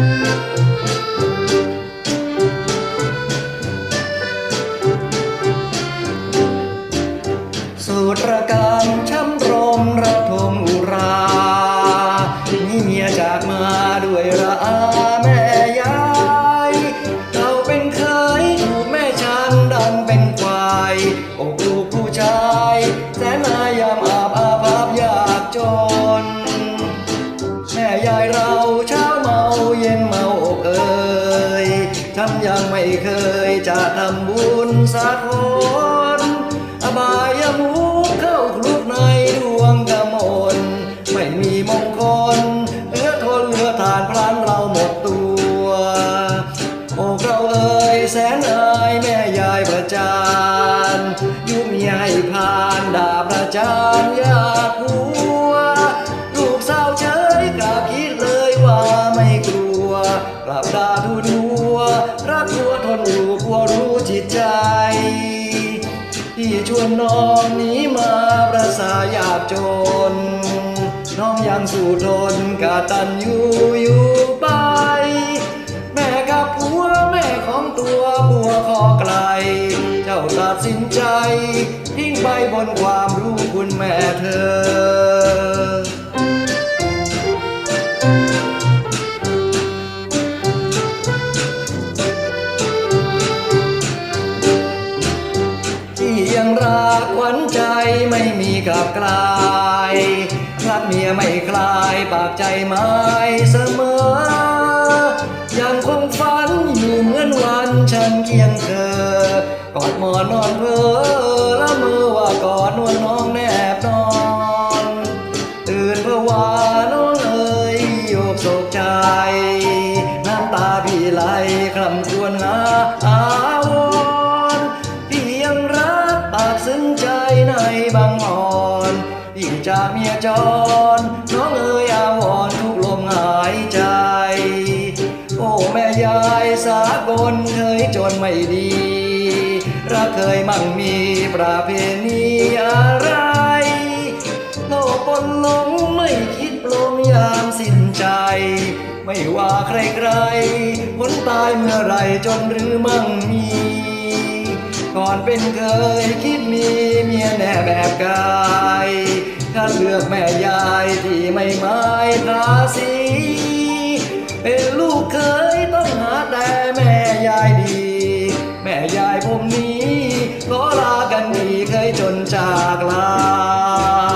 สูตรการช้ำรมระทมอุรานี่เมียจากมาด้วยระอาแม่ยายเราเป็นเคยถูกแม่ช้างดันเป็นควายอกลูกผู้ชายแสนอายามอาบอาภัพยากจน แม่ยายเราช้ เคยจะทำบุญสักคนอบายมุขเข้าคลุกในดวงกระมนไม่มีมงคลเหลือทนเหลือทานพลันเราหมดตัวโอกเราเอ่ยแสนเอ่ยแม่ยายประจานยุ่มีให้ผ่านดาบประจานยากหัวลูกสาวเฉยกลับคิดเลยว่าไม่กลัวกลับดาทูดัว ใจ ที่ชวนน้องหนี้มาประสายากจน น้องยังสู้ทนกาตันอยู่อยู่ไป แม่กับผัวแม่ของตัวบัวคอไกล เจ้าตัดสินใจ ทิ้งไปบนความรู้คุณแม่เธอ ยังรักขวัญใจไม่มีกลับกลายรักเมียไม่คลายปากใจไม้เสมอ ยังคงฝันอยู่เหมือนวันฉันเคียงเธอกอดหมอนนอนเพอละเมือว่ากอดนวลน้องแนบนอน ตื่นเพราะว่าน้องเอ๋ยโยกโศกใจ น้ำตาพี่ไหลคลำครวญหาอาว ใจในบางอ่อนพี่จากเมียจรน้องเอ๋ยอาวรณ์ทุกลมหายใจ โอ้แม่ยายสากลเคยจนไม่ดีรักเคยมั่งมีประเพณีอะไรโลกปนหลงไม่คิดปลงยามสิ้นใจ ไม่ว่าใครๆผลตายเมื่อไรจนหรือมั่งมี ก่อนเป็นเคยคิดมีเมียแน่แบบกายถ้าเลือกแม่ยายที่ไม่ไม้ทาสีเป็นลูกเคยต้องหาแต่แม่ยายดี แม่ยายผมนี้ขอลากันดีเคยจนจากลา